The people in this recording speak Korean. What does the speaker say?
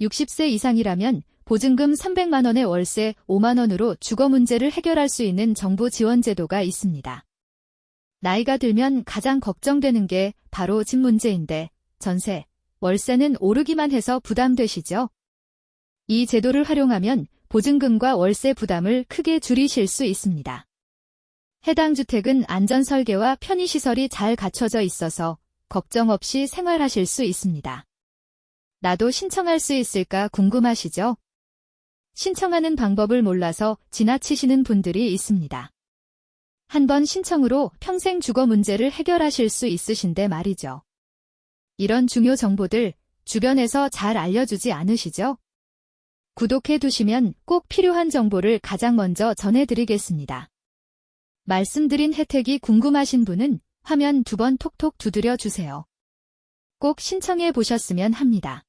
60세 이상이라면 보증금 300만원의 월세 5만원으로 주거 문제를 해결할 수 있는 정부 지원 제도가 있습니다. 나이가 들면 가장 걱정되는 게 바로 집 문제인데 전세, 월세는 오르기만 해서 부담되시죠? 이 제도를 활용하면 보증금과 월세 부담을 크게 줄이실 수 있습니다. 해당 주택은 안전 설계와 편의시설이 잘 갖춰져 있어서 걱정 없이 생활하실 수 있습니다. 나도 신청할 수 있을까 궁금하시죠? 신청하는 방법을 몰라서 지나치시는 분들이 있습니다. 한 번 신청으로 평생 주거 문제를 해결하실 수 있으신데 말이죠. 이런 중요 정보들 주변에서 잘 알려주지 않으시죠? 구독해 두시면 꼭 필요한 정보를 가장 먼저 전해드리겠습니다. 말씀드린 혜택이 궁금하신 분은 화면 두 번 톡톡 두드려 주세요. 꼭 신청해 보셨으면 합니다.